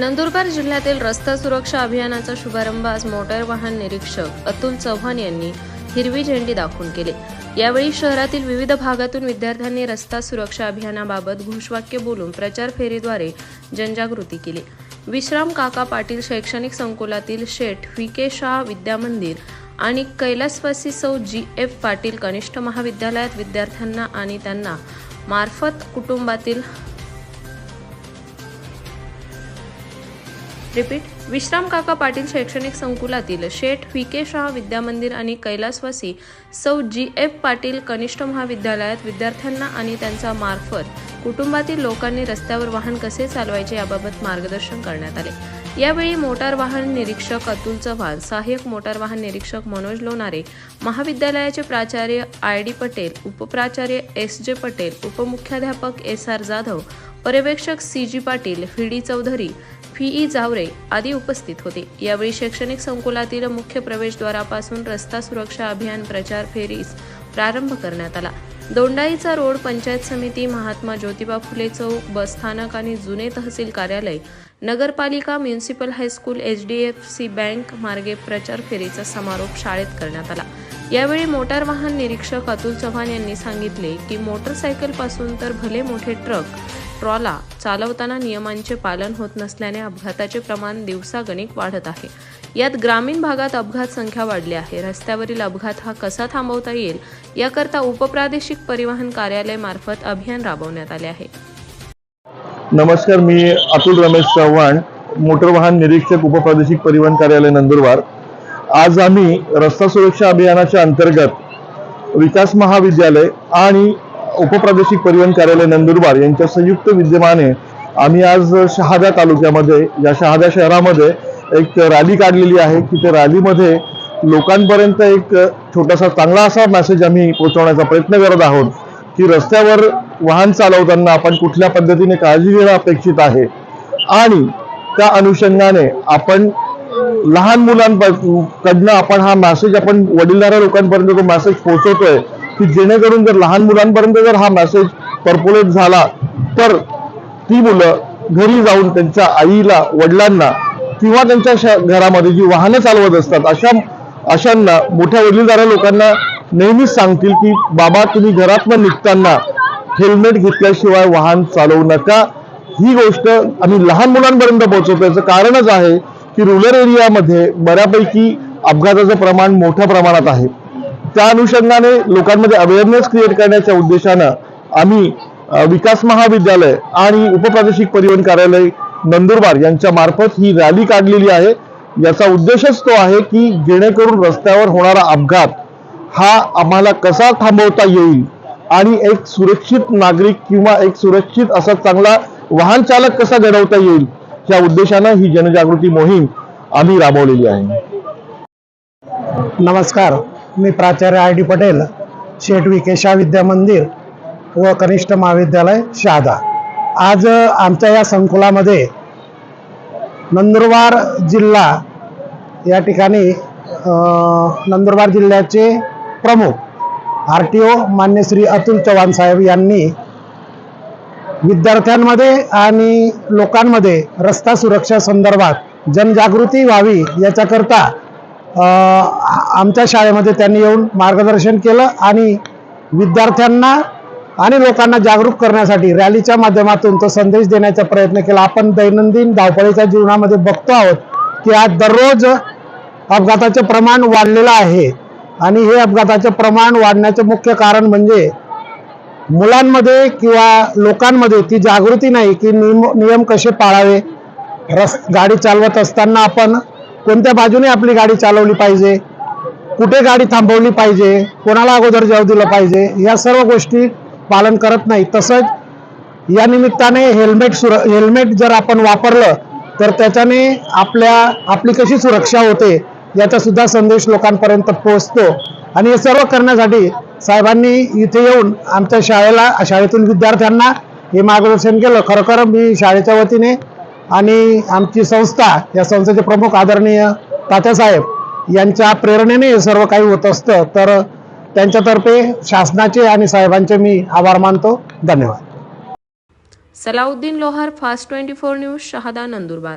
नंदुरबार जिल्ह्यातील रस्ता सुरक्षा अभियानाचा शुभारंभ आज मोटार वाहन निरीक्षक अतुल चव्हाण यांनी हिरवी झेंडी दाखवून केले. यावेळी शहरातील विविध भागातून विद्यार्थ्यांनी रस्ता सुरक्षा अभियानाबाबत घोषवाक्य बोलून प्रचार फेरीद्वारे जनजागृती केली. विश्राम काका पाटील शैक्षणिक संकुलातील शेठ व्ही. के. शाह विद्यामंदिर आणि कैलासवासी सौ जी. एफ. पाटील कनिष्ठ महाविद्यालयात विद्यार्थ्यांना आणि त्यांना मार्फत कुटुंबातील रिपीट विश्राम काका पाटील शैक्षणिक संकुलातील शेठ व्ही के शाह विद्यामंदिर आणि कैलासवासी सौ जी एफ पाटील कनिष्ठ महाविद्यालयात विद्यार्थ्यांना आणि त्यांचा मार्फत कुटुंबातील लोकांनी रस्त्यावर वाहन कसे चालवायचे याबाबत मार्गदर्शन करण्यात आले. यावेळी मोटार वाहन निरीक्षक अतुल चव्हाण सहाय्यक मोटार वाहन निरीक्षक मनोज लोणारे महाविद्यालयाचे प्राचार्य आय डी पटेल उपप्राचार्य एस जे पटेल उपमुख्याध्यापक एस आर जाधव पर्यवेक्षक C G Patil V D Chaudhari फीई Jaware आदी उपस्थित होते. यावेळी शैक्षणिक संकुलातील मुख्य प्रवेशद्वारापासून रस्ता सुरक्षा अभियान प्रचार फेरीस प्रारंभ करण्यात आला. दोंडाईचा रोड पंचायत समिती महात्मा ज्योतिबा फुले चौक बसस्थानक आणि जुने तहसील कार्यालय नगरपालिका municipal high school H D F C bank मार्गे प्रचार फेरीचा समारोप शाळेत करण्यात आला. यावेळी मोटार वाहन निरीक्षक अतुल चव्हाण यांनी सांगितले की मोटरसायकलपासून तर भले मोठे ट्रक ट्रॉला चालवताना नियमांचे पालन होत नसल्याने अपघाताचे प्रमाण दिवसागणिक वाढत आहे. यात ग्रामीण भागात अपघात संख्या वाढली आहे. रस्त्यावरील अपघात हा कसा थांबवता येईल याकरता उपप्रादेशिक परिवहन कार्यालय मार्फत अभियान राबवण्यात आले आहे. नमस्कार मी अतुल रमेश चव्हाण मोटर वाहन निरीक्षक उपप्रादेशिक परिवहन कार्यालय नंदुरबार. आज आम्ही रस्ता सुरक्षा अभियानाच्या अंतर्गत विकास महाविद्यालय आणि उपप्रादेशिक परिवहन कार्यालय नंदुरबार यांच्या संयुक्त विद्यमाने आम्ही आज शहादा तालुक्यामध्ये या शहादा शहरामध्ये एक रॅली काढलेली आहे की त्या रॅलीमध्ये लोकांपर्यंत एक छोटासा चांगला असा मेसेज आम्ही पोहोचवण्याचा प्रयत्न करत आहोत की रस्त्यावर वाहन चालवताना आपण कुठल्या पद्धतीने काळजी घेणं अपेक्षित आहे? आणि त्या अनुषंगाने आपण लहान मुलांकडनं आपण हा मेसेज आपण वडीलधाऱ्या लोकांपर्यंत तो मेसेज पोहोचवतोय. की जेणेकरून जर लहान मुलांपर्यंत जर हा मेसेज पर्पोलेट झाला तर ती मुलं घरी जाऊन त्यांच्या आईला वडिलांना किंवा त्यांच्या श- घरामध्ये जी वाहनं चालवत असतात अशा अशांना मोठ्या वडीलधाऱ्या लोकांना नेहमीच सांगतील की बाबा तुम्ही घरातनं निघताना हेल्मेट घेतल्याशिवाय वाहन चालवू नका. ही गोष्ट आम्ही लहान मुलांपर्यंत पोहोचवतो याचं कारणच आहे की रुरल एरियामध्ये बऱ्यापैकी अपघाताचं प्रमाण मोठ्या प्रमाणात आहे. त्या अनुषंगाने लोकांमध्ये अवेअरनेस क्रिएट करण्याच्या उद्देशानं आम्ही विकास महाविद्यालय आणि उपप्रादेशिक परिवहन कार्यालय नंदुरबार यांच्या मार्फत ही रॅली काढलेली आहे. याचा उद्देशच तो आहे की जेणेकरून रस्त्यावर होणारा अपघात हा आम्हाला कसा थांबवता येईल आणि एक सुरक्षित नागरिक किंवा एक सुरक्षित असा चांगला वाहन चालक कसा घडवता येईल या उद्देशानं ही जनजागृती मोहीम आम्ही राबवलेली आहे. नमस्कार. मी प्राचार्य आय डी पटेल शेठ विकेशा विद्या मंदिर व कनिष्ठ महाविद्यालय शहादा आज आमच्या या संकुलामध्ये नंदुरबार जिल्हा या ठिकाणी नंदुरबार जिल्ह्याचे प्रमुख आर टी ओ मान्य श्री अतुल चव्हाण साहेब यांनी विद्यार्थ्यांमध्ये आणि लोकांमध्ये रस्ता सुरक्षा संदर्भात जनजागृती व्हावी याच्याकरता आमच्या शाळेमध्ये त्यांनी येऊन मार्गदर्शन केलं आणि विद्यार्थ्यांना आणि लोकांना जागरूक करण्यासाठी रॅलीच्या माध्यमातून तो संदेश देण्याचा प्रयत्न केला. आपण दैनंदिन धावपळीच्या जीवनामध्ये बघतो आहोत की आज दररोज अपघाताचे प्रमाण वाढलेलं आहे. आणि हे अपघाताचे प्रमाण वाढण्याचं मुख्य कारण म्हणजे मुलांमध्ये किंवा लोकांमध्ये ती जागृती नाही की नियम नियम कसे पाळावे. रस गाडी चालवत असताना आपण कोणत्या बाजूने आपली गाडी चालवली पाहिजे. कुठे गाडी थांबवली पाहिजे कोणाला अगोदर जाऊ दिलं पाहिजे या सर्व गोष्टी पालन करत नाही. तसंच या निमित्ताने हेल्मेट सुर हेल्मेट जर आपण वापरलं तर त्याच्याने आपल्या आपली कशी सुरक्षा होते याचा सुद्धा संदेश लोकांपर्यंत पोहोचतो. आणि हे सर्व करण्यासाठी साहेबांनी इथे येऊन आमच्या शाळेला शाळेतील विद्यार्थ्यांना हे मार्गदर्शन केलं. खरोखर मी शाळेच्या वतीने आणि आमची संस्था या संस्थेचे प्रमुख आदरणीय तात्यासाहेब यांच्या प्रेरणेने हे सर्व काही होत असतं. तर त्यांच्यातर्फे शासनाचे आणि साहेबांचे मी आभार मानतो. धन्यवाद. Salauddin Lohar fast twenty four news Shahada Nandurbar.